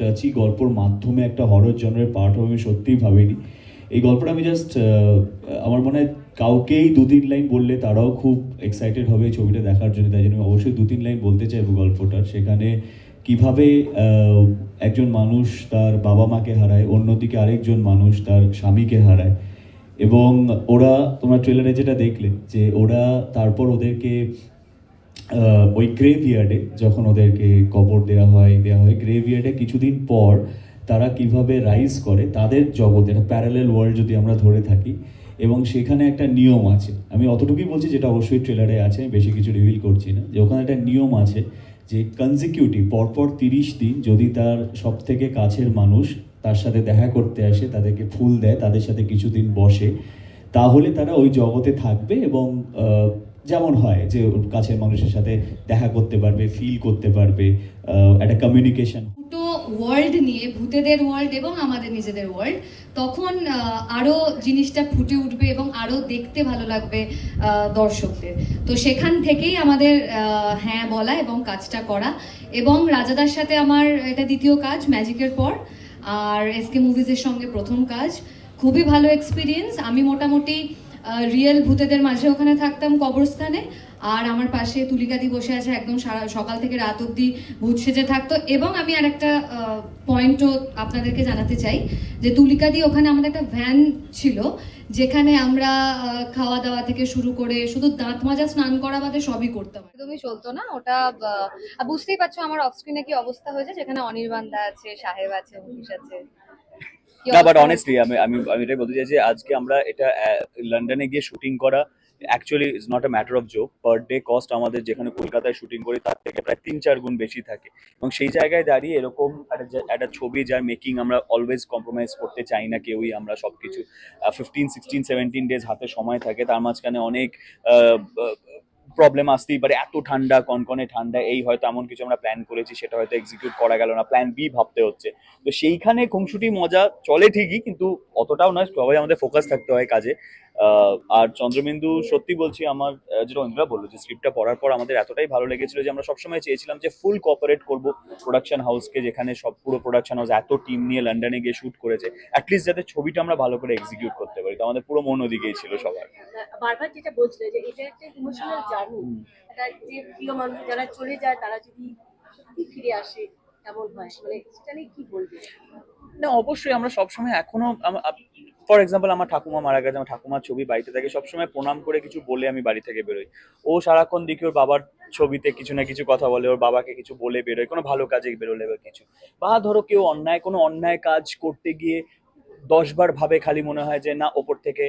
Touchy গল্পর মাধ্যমে একটা হরর জনের পার্ট হবে, আমি সত্যিই ভাবিনি। এই গল্পটা আমি জাস্ট আমার মনে হয় কাউকেই দু তিন লাইন বললে তারাও খুব এক্সাইটেড হবে এই ছবিটা দেখার জন্য। তাই জন্য আমি অবশ্যই দু তিন লাইন বলতে চাইব গল্পটার। সেখানে কীভাবে একজন মানুষ তার বাবা মাকে হারায়, অন্যদিকে আরেকজন মানুষ তার স্বামীকে হারায়। এবং ওরা, তোমরা ট্রেলারে যেটা দেখলে, যে ওরা তারপর ওদেরকে ওই গ্রেভিয়ার্ডে যখন ওদেরকে কবর দেওয়া হয় দেওয়া হয় গ্রেভিয়ার্ডে কিছুদিন পর তারা কীভাবে রাইজ করে, তাদের জগতে প্যারালেল ওয়ার্ল্ড যদি আমরা ধরে থাকি, এবং সেখানে একটা নিয়ম আছে। আমি অতটুকুই বলছি যেটা অবশ্যই ট্রেলারে আছে বেশি কিছু রিভিল করছি না। যে ওখানে একটা নিয়ম আছে যে কনজিকিউটিভ পরপর তিরিশ দিন যদি তার সব থেকে কাছের মানুষ তার সাথে দেখা করতে আসে, তাদেরকে ফুল দেয়, তাদের সাথে কিছুদিন বসে, তাহলে তারা ওই জগতে থাকবে এবং যেমন হয় যে ওর কাছের মানুষের সাথে দেখা করতে পারবে ফিল করতে পারবে একটা কমিউনিকেশন দুটো ওয়ার্ল্ড নিয়ে, ভূতেদের ওয়ার্ল্ড এবং আমাদের নিজেদের ওয়ার্ল্ড তখন আরও জিনিসটা ফুটে উঠবে এবং আরও দেখতে ভালো লাগবে দর্শকদের। তো সেখান থেকেই আমাদের হ্যাঁ বলা এবং কাজটা করা এবং রাজাদার সাথে আমার এটা দ্বিতীয় কাজ ম্যাজিকের পর, আর এসকে মুভিজের সঙ্গে প্রথম কাজ। খুবই ভালো এক্সপিরিয়েন্স আমি মোটামুটি রিয়েল ভূতেদের মাঝে ওখানে থাকতাম কবরস্থানে, আর আমার পাশে তুলিকাদি বসে আছে একদম সারা সকাল থেকে রাত অবধি ভূত সেজে থাকতো। এবং আমি আর একটা পয়েন্টও আপনাদেরকে জানাতে চাই, যে তুলিকাদি ওখানে আমাদের একটা ভ্যান ছিল, যেখানে আমরা খাওয়া দাওয়া থেকে শুরু করে শুধু দাঁত মাজা স্নান করা বাদে সবই করতাম। একদমই চলতো না, ওটা বুঝতেই পারছ আমার অফ স্ক্রিনে কি অবস্থা হয়েছে, যেখানে অনির্বাণদা আছে, সাহেব আছে মুকেশ আছে। না বাট অনেস্টলি আমি আমি আমি এটাই বলতে চাই যে আজকে আমরা এটা লন্ডনে গিয়ে শুটিং করা actually is not a matter of joke per day cost আমাদের যেখানে কলকাতায় শুটিং করি তার থেকে প্রায় তিন চার গুণ বেশি থাকে। এবং সেই জায়গায় দাঁড়িয়ে এরকম একটা ছবি যার মেকিং আমরা অলওয়েজ কম্প্রোমাইজ করতে চাই না কেউই আমরা সবকিছু ফিফটিন সিক্সটিন সেভেন্টিন ডেজ হাতে সময় থাকে তার মাঝখানে অনেক প্রবলেম আসতেই পারে, এত ঠান্ডা, কনকনে ঠান্ডা, এই হয়তো এমন কিছু আমরা প্ল্যান করেছি, সেটা হয়তো এক্সিকিউট করা গেল না প্ল্যান বি ভাবতে হচ্ছে। তো সেইখানে খুংসুটি মজা চলে ঠিকই, কিন্তু অতটাও নয়, সবাই আমাদের ফোকাস থাকতে হয় কাজে। আর চন্দ্রবিন্দু সত্যি বলছি আমার যেটা অন্ধ্রা বলল যে স্ক্রিপ্টটা পড়ার পর আমাদের এতটাই ভালো লেগেছিল যে আমরা সবসময় চেয়েছিলাম যে ফুল কোঅপারেট করব প্রোডাকশন হাউসকে যেখানে সব পুরো প্রোডাকশন হাউস এত টিম নিয়ে লন্ডনে গিয়ে শ্যুট করেছে। অ্যাটলিস্ট যাতে ছবিটা আমরা ভালো করে এক্সিকিউট করতে পারি। তো আমাদের পুরো মন ওদিকেই ছিল সবার। বারবার যেটা বলছিল যে এটা একটা ইমোশনাল জার্নি এটা যে প্রিয় মানুষ যারা চলে যায় তারা যদি ফিরে আসে কেমন হয়? মানে নিয়ে কি না, অবশ্যই আমরা সবসময় এখনও ফর এক্সাম্পল আমার ঠাকুমা মারা গেছে, আমার ঠাকুমার ছবি বাড়িতে থাকে, সবসময় প্রণাম করে কিছু বলে আমি বাড়ি থেকে বেরোই। ও সারাক্ষণ দেখি ওর বাবার ছবিতে কিছু না কিছু কথা বলে, ওর বাবাকে কিছু বলে বেরোয়, কোনো ভালো কাজে বেরোলে বা কিছু। বা ধরো কেউ অন্যায়, কোনো অন্যায় কাজ করতে গিয়ে দশবার ভাবে খালি মনে হয় যে না, ওপর থেকে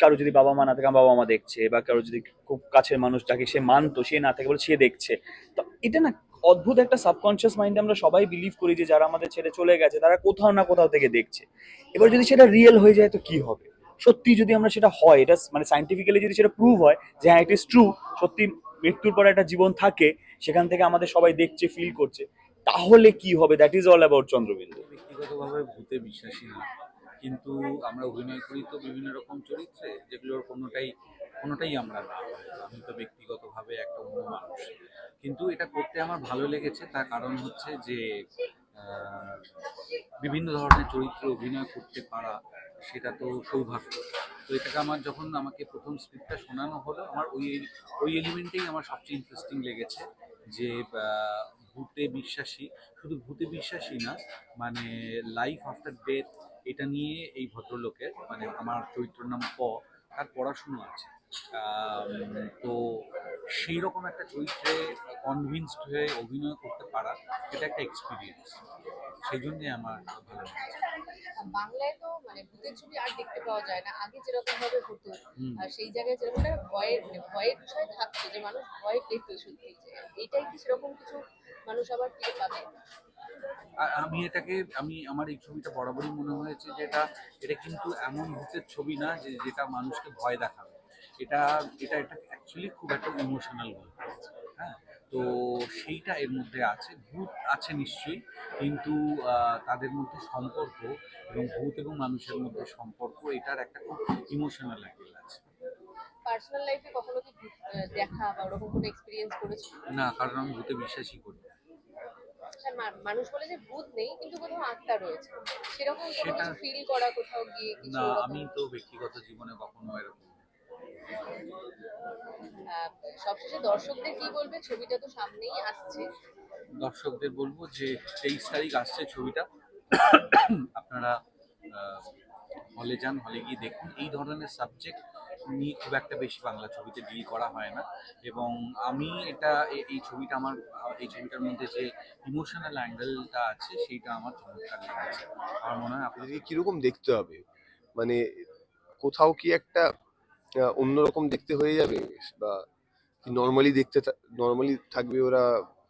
কারও যদি বাবা মা না থাকে বাবা মা দেখছে, বা কারও যদি খুব কাছের মানুষ যাকে সে মানতো, সে না থাকে বলে সে দেখছে। তো এটা না অদ্ভুত একটা সাবকনশিয়াস মাইন্ডে আমরা সবাই বিলিভ করি যে যারা আমাদের ছেড়ে চলে গেছে, তারা কোথাও না কোথাও থেকে দেখছে। এবার যদি সেটা রিয়েল হয়ে যায় তো কি হবে? সত্যি যদি আমরা সেটা হয়, এটা মানে সাইন্টিফিক্যালি যদি সেটা প্রুভ হয় যে হ্যাঁ ইট ইজ ট্রু সত্যি মৃত্যুর পর একটা জীবন থাকে, সেখান থেকে আমাদের সবাই দেখছে ফিল করছে, তাহলে কি হবে? That is all about Chandrabindu. ব্যক্তিগতভাবে ভূতে বিশ্বাসী না, কিন্তু আমরা অভিনয় করি তো বিভিন্ন রকম চরিত্রে, যেগুলোর কোনোটাই কোনোটাই আমরা না। আমি তো ব্যক্তিগতভাবে একটা অন্য মানুষ। কিন্তু এটা করতে আমার ভালো লেগেছে, তার কারণ হচ্ছে যে বিভিন্ন ধরনের চরিত্রে অভিনয় করতে পারা, সেটা তো সৌভাগ্য। তো এটাকে আমার যখন আমাকে প্রথম স্ক্রিপ্টটা শোনানো হলো, আমার ওই ওই এলিমেন্টেই আমার সবচেয়ে ইন্টারেস্টিং লেগেছে যে ভূতে বিশ্বাসী, শুধু ভূতে বিশ্বাসী না মানে লাইফ আফটার ডেথ এটা নিয়ে এই ভদ্রলোকের মানে আমার চরিত্রের নাম প তার পড়াশুনো আছে। তো সেই রকম একটা চরিত্রে কনভিন্সড হয়ে অভিনয় করতে পারা এটা একটা এক্সপিরিয়েন্স সেই জন্যে আমার ভালো লেগেছে। বাংলায় তো মানে ভূতের ছবি আর দেখতে পাওয়া যায় না। আগে যেরকম ভাবে হতো আর সেই জায়গায় যেরকম একটা ভয়ের মানে ভয়ের বিষয় থাকতো যে মানুষ ভয় পেত সত্যি যে। এটাই কি সেরকম কিছু মানুষ আবার ফিরে পাবে? আমি এটাকে আমি আমার এই ছবিটা বরাবরই মনে হয়েছে যে এটা এটা কিন্তু এমন ভূতের ছবি না যে যেটা মানুষকে ভয় দেখাবে। এটা এটা এটা অ্যাকচুয়ালি খুব একটা ইমোশনাল গল্প। হ্যাঁ? তো সেইটা এর মধ্যে আছে ভূত আছে নিশ্চয়ই কিন্তু তাদের মধ্যে সম্পর্ক এবং ভূত এবং মানুষের মধ্যে সম্পর্ক এটার একটা খুব ইমোশনাল অ্যাঙ্গেল আছে। পার্সোনাল লাইফে কখনো কি দেখা বা ওরকম কোনো এক্সপিরিয়েন্স করেছ? না কারণ আমি ভূতে বিশ্বাসই করি না। আচ্ছা মানুষ বলে যে ভূত নেই কিন্তু কোথাও আত্মা রয়েছে। সেরকম কোনো সেটা- কিছু ফিল করা কোথাও গিয়ে কিছু না আমি তো ব্যক্তিগত জীবনে কখনো এরকম সবশেষে দর্শকদের কি বলবে? ছবিটা তো সামনেই আসছে। দর্শকদের বলব যে তেইশ তারিখ আসছে ছবিটা। আপনারা হলে যান হলে গিয়ে দেখুন। এই ধরনের সাবজেক্ট নিয়ে খুব একটা বেশি বাংলা ছবিতে ডিল করা হয় না। এবং আমি এটা এই ছবিটা আমার, এই ছবিটার মধ্যে যে ইমোশনাল অ্যাঙ্গেলটা আছে, সেইটা আমার চমৎকার লেগেছে আমার মনে হয় আপনাদের আপনাদেরকে কীরকম দেখতে হবে? মানে কোথাও কি একটা অন্যরকম দেখতে হয়ে যাবে? বা নর্মালি দেখতে নর্মালি থাকবে ওরা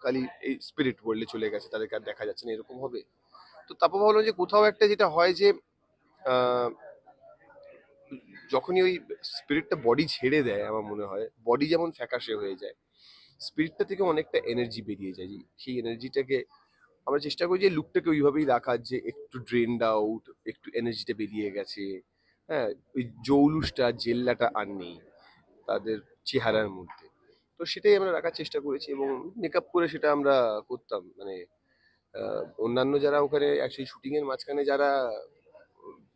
খালি এই স্পিরিট ওয়ার্ল্ডে চলে গেছে, তাদেরকে আর দেখা যাচ্ছে না, এরকম হবে? তো তারপর ভাবলাম যে কোথাও একটা যেটা হয় যে যখনই ওই স্পিরিটটা বডি ছেড়ে দেয় আমার মনে হয় বডি যেমন ফ্যাকাশে হয়ে যায় স্পিরিটটা থেকে অনেকটা এনার্জি বেরিয়ে যায়। সেই এনার্জিটাকে আমরা চেষ্টা করি যে লুকটাকে ওইভাবেই রাখার, যে একটু ড্রেনড আউট একটু এনার্জিটা বেরিয়ে গেছে। হ্যাঁ ওই জৌলুসটা, জেল্লাটা আর নেই তাদের চেহারার মধ্যে। তো সেটাই আমরা রাখার চেষ্টা করেছি এবং মেকআপ করে সেটা আমরা করতাম। মানে অন্যান্য যারা ওখানে অ্যাকচুয়ালি শুটিংয়ের মাঝখানে যারা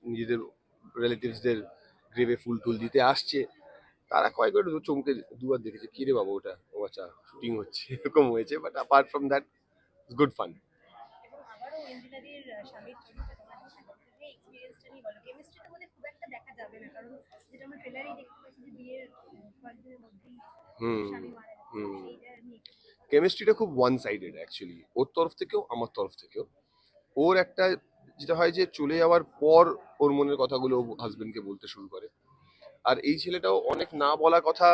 নিজেদের রিলেটিভসদের গ্রেভে ফুল টুল দিতে আসছে। তারা কয়েকবার চমকে দুবার দেখেছে কি রে বাবা ওটা? ও আচ্ছা শুটিং হচ্ছে। এরকম হয়েছে but apart from that good fun কেমিস্ট্রিটা খুব ওয়ান সাইডেড অ্যাকচুয়ালি ওর তরফ থেকেও আমার তরফ থেকেও ওর একটা যেটা হয় যে চলে যাওয়ার পর ওর মনের কথাগুলো হাজবেন্ডকে বলতে শুরু করে। আর এই ছেলেটাও অনেক না বলা কথা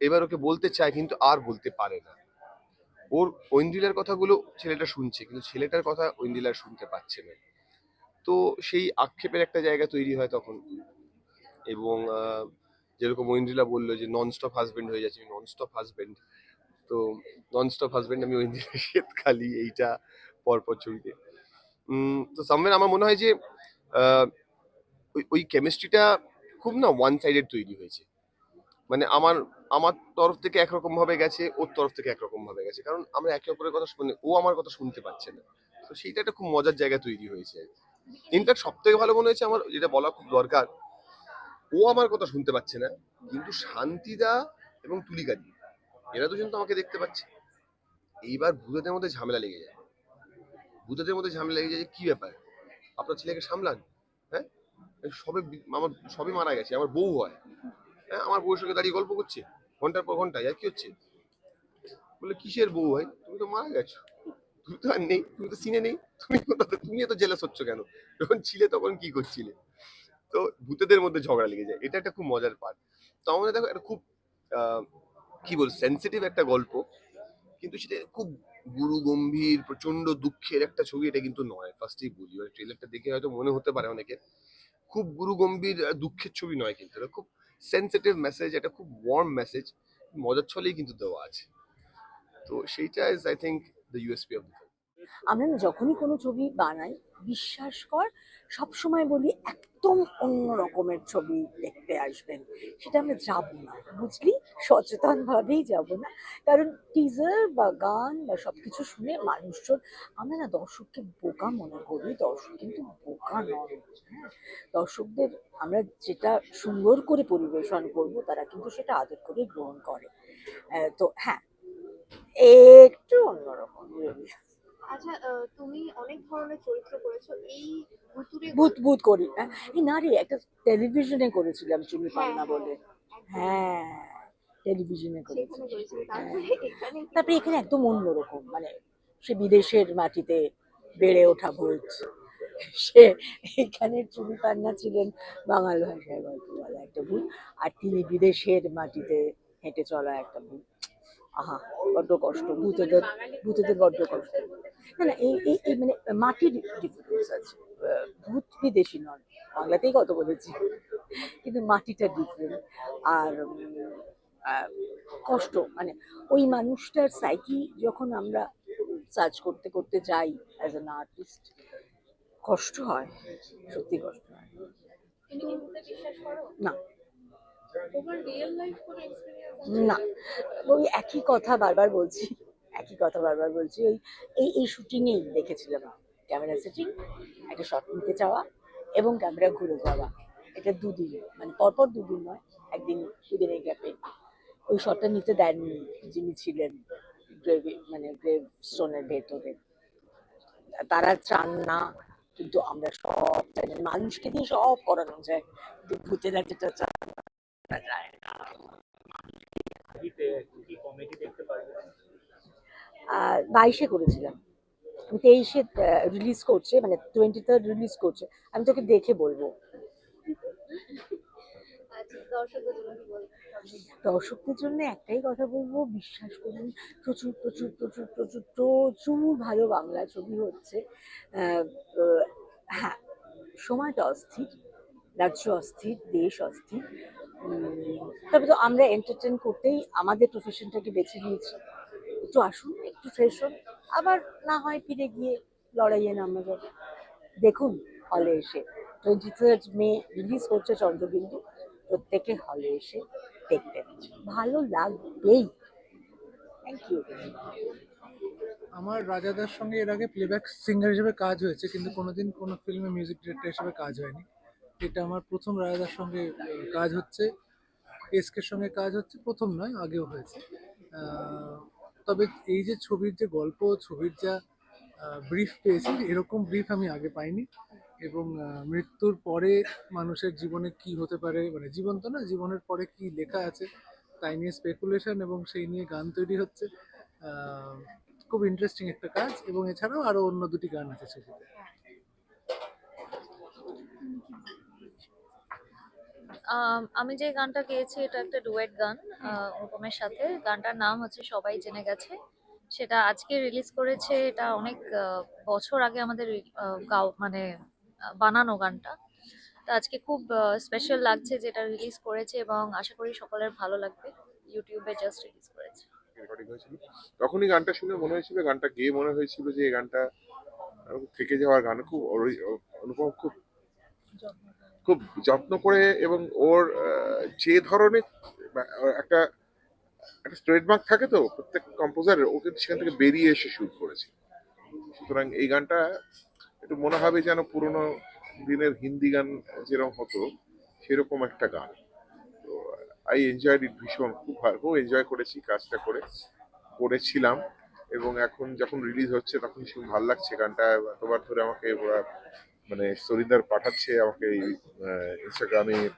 এবার ওকে বলতে চায় কিন্তু আর বলতে পারে না। ওর ঐন্দ্রিলার কথাগুলো ছেলেটা শুনছে, কিন্তু ছেলেটার কথা ঐন্দ্রিলার শুনতে পাচ্ছে না। তো সেই আক্ষেপের একটা জায়গা তৈরি হয় তখন। এবং যেরকম ঐন্দ্রিলা বলল যে নন স্টপ হাজবেন্ড হয়ে যাচ্ছে নন স্টপ হাজবেন্ড তো নন স্টপ হাজবেন্ড আমি ঐন্দ্রিলা শ্বেতকালি এইটা পরপর ছবিতে তো সামওয়ের আমার মনে হয় যে ওই কেমিস্ট্রিটা খুব না ওয়ান সাইডেড তৈরি হয়েছে। মানে আমার আমার তরফ থেকে একরকম ভাবে গেছে, ওর তরফ থেকে একরকম ভাবে গেছে। কারণ আমরা একে অপরের কথা শুনে, ও আমার কথা শুনতে পাচ্ছে না। তো সেইটা একটা খুব মজার জায়গা তৈরি হয়েছে। ইনফ্যাক্ট সব থেকে ভালো মনে হয়েছে আমার, যেটা বলা খুব দরকার, ও আমার কথা শুনতে পাচ্ছে না, কিন্তু শান্তিদা এবং তুলিকাদি, এরা দুজন তো আমাকে দেখতে পাচ্ছে। এইবার ভূতেদের মধ্যে ঝামেলা লেগে যায়। ভূতেদের মধ্যে ঝামেলা লেগে যায় কি ব্যাপার? আপনার ছেলেকে সামলান হ্যাঁ? সবে আমার সবে মারা গেছে, আমার বউ হয় হ্যাঁ? আমার বউয়ের সঙ্গে দাঁড়িয়ে গল্প করছে, ঘণ্টার পর ঘণ্টা আর কি হচ্ছে? বলে, কিসের বউ হয় তুমি তো মারা গেছো। তুমি তো আর নেই, তুমি তো সিনে নেই, তুমি তুমি এত জেলাস হচ্ছ কেন? যখন ছিলে তখন কি করছিলে? তো ভূতেদের মধ্যে ঝগড়া লেগে যায়, এটা একটা খুব মজার পার্ট তো হয় দেখো, একটা খুব কি বল সেন্সিটিভ একটা গল্প। কিন্তু সেটা খুব গুরু গম্ভীর প্রচণ্ড দুঃখের একটা ছবি, এটা কিন্তু নয়। ফার্স্টেই বলি মানে ট্রেলারটা দেখে হয়তো মনে হতে পারে অনেকের খুব গুরু গম্ভীর দুঃখের ছবি নয় কিন্তু, এটা খুব সেন্সিটিভ মেসেজ এটা খুব ওয়ার্ম মেসেজ মজার ছলেই কিন্তু দেওয়া আছে। তো সেইটা is I think the USP of আমরা যখনই কোনো ছবি বানাই, বিশ্বাস কর সবসময় বলি একদম অন্য রকমের ছবি দেখতে আসবেন। সেটা আমরা যাব না, বুঝলি? সচেতনভাবেই যাব না। কারণ টিজার বা গান বা সব কিছু শুনে মানুষজন, আমরা না দর্শককে বোকা মনে করি। দর্শক কিন্তু বোকা নয় হ্যাঁ? দর্শকদের আমরা যেটা সুন্দর করে পরিবেশন করব, তারা কিন্তু সেটা আদর করে গ্রহণ করে। তো হ্যাঁ একটু অন্যরকম। আচ্ছা তুমি অনেক ধরনের চরিত্র করেছ। এই ভূত ভূত করি। হ্যাঁ এই না রে একটা টেলিভিশনে করেছিলাম চুমি হ্যাঁ, পান্না হ্যাঁ, বলে হ্যাঁ টেলিভিশনে করেছি। এখানে কি তারপরে এখানে একদম অন্যরকম মানে সে বিদেশের মাটিতে বেড়ে ওঠা ভূত। সে এখানে চুমি পান্না ছিলেন বাঙাল ভাষায় গল্প বলা একটা ভূত আর তিনি বিদেশের মাটিতে হেঁটে চলা একটা ভূত। আহা বড্ড কষ্ট ভূতেদের ভূতেদের বড্ড কষ্ট। না না এই এই মানে মাটির ডিফারেন্স আছে। ভূত বিদেশি নন বাংলাতেই কত বলেছি। কিন্তু মাটিটা ডিফারেন্ট আর কষ্ট মানে ওই মানুষটার সাইকি যখন আমরা সার্চ করতে করতে যাই অ্যাজ অ্যান আর্টিস্ট কষ্ট হয় সত্যি কষ্ট হয়। না। না। ওই একই কথা বারবার বলছি। একই কথা বারবার বলছি। ওই এই এই শুটিংয়েই দেখেছিলাম। ক্যামেরা সেটিং একটা শট নিতে চাওয়া এবং ক্যামেরা ঘুরে যাওয়া। এটা দুদিন মানে পরপর দুদিন নয়, একদিন দুদিনের গ্যাপে ওই শটটা নিতে দেননি যিনি ছিলেন গ্রেভ মানে গ্রেভ স্টোনের ভেতরে। তারা চান না, কিন্তু আমরা সব মানুষকে দিয়ে সব করানো যায়। কিন্তু ভূতেরা যেটা চান বাইশে করেছিলাম। তেইশে রিলিজ করছে মানে টোয়েন্টি থার্ড রিলিজ করছে। আমি তোকে দেখে বলব। দর্শকদের জন্য একটাই কথা বলব, বিশ্বাস করুন, প্রচুর প্রচুর প্রচুর প্রচুর প্রচুর ভালো বাংলা ছবি হচ্ছে। হ্যাঁ সময়টা অস্থির, রাজ্য অস্থির, দেশ অস্থির। তবে তো আমরা এন্টারটেন করতেই আমাদের প্রফেশনটাকে বেছে নিয়েছি। একটু আসুন, একটু ফ্রেশ হন, আবার না হয় ফিরে গিয়ে লড়াইয়ে নামা যাবে। দেখুন হলে এসে টোয়েন্টি থার্ড মে রিলিজ করছে চন্দ্রবিন্দু, প্রত্যেকে হলে এসে দেখবেন ভালো লাগবেই। থ্যাংক ইউ আমার রাজাদার সঙ্গে এর আগে প্লেব্যাক সিঙ্গার হিসেবে কাজ হয়েছে, কিন্তু কোনোদিন কোনো ফিল্মে মিউজিক ডিরেক্টর হিসেবে কাজ হয়নি। এটা আমার প্রথম রাজাদার সঙ্গে কাজ হচ্ছে। এসকের সঙ্গে কাজ হচ্ছে, প্রথম নয়, আগেও হয়েছে। তবে এই যে ছবির যে গল্প, ছবির যা ব্রিফ পেয়েছি, এরকম ব্রিফ আমি আগে পাইনি। এবং মৃত্যুর পরে মানুষের জীবনে কি হতে পারে মানে জীবন তো না, জীবনের পরে কি লেখা আছে, তাই নিয়ে স্পেকুলেশন এবং সেই নিয়ে গান তৈরি হচ্ছে। খুব ইন্টারেস্টিং একটা কাজ, এবং এছাড়াও আরও অন্য দুটি গান আছে ছবিতে। আম, যে গানটা গেয়েছি এটা একটা ডুয়েট গান অনুপমের সাথে। গানটার নাম হচ্ছে সবাই জেনে গেছে। সেটা আজকে রিলিজ করেছে এটা অনেক বছর আগে আমাদের মানে বানানো গানটা। তো আজকে খুব স্পেশাল লাগছে যেটা রিলিজ করেছে এবং আশা করি সকলের ভালো লাগবে। ইউটিউবে জাস্ট রিলিজ করেছে। তখনই গানটা শুনে মনে হয়েছিল গানটা গেয়ে মনে হয়েছিল যে এই গানটা থেকে যাওয়ার গান। খুব অনুপম খুব খুব যত্ন করে এবং ওর যে ধরনের একটা একটা ট্রেডমার্ক থাকে তো প্রত্যেক কম্পোজারের ও কিন্তু সেখান থেকে বেরিয়ে এসে শুট করেছে। সুতরাং এই গানটা একটু মনে হবে যেন পুরোনো দিনের হিন্দি গান যেরকম হতো, সেরকম একটা গান। তো আই এনজয়েড ইট ভীষণ, খুব ভালো খুব এনজয় করেছি কাজটা করে, করেছিলাম। এবং এখন যখন রিলিজ হচ্ছে, তখন ভীষণ ভালো লাগছে গানটা। এতবার ধরে আমাকে ওরা মানে সরিদার পাঠাচ্ছে আমাকে ইনস্টাগ্রামে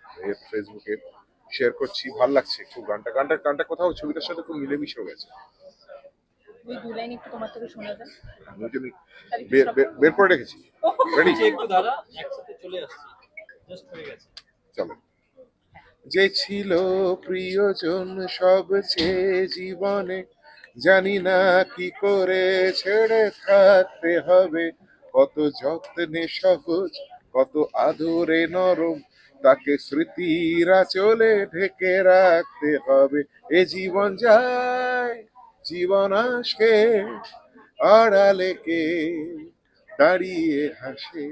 ফেসবুকে শেয়ার করছি। ভালো লাগছে খুব গানটা। গানটা গানটা কোথাও ছবিটার সাথে খুব মিলেমিশে গেছে। বের- করে রেখেছি। রেডি একটু দাদা একসাথে চলে আসছি। জাস্ট হয়ে গেছে। চলো। যে ছিল প্রিয়জন সবচেয়ে জীবনে জানি না কি করে ছেড়ে থাকতে হবে। কত যত্নে সহজ কত আদরে নরম, তাকে স্মৃতিরা চলে ঢেকে রাখতে হবে। এ জীবন যায়, জীবন আসে আড়ালে কে দাঁড়িয়ে হাসে।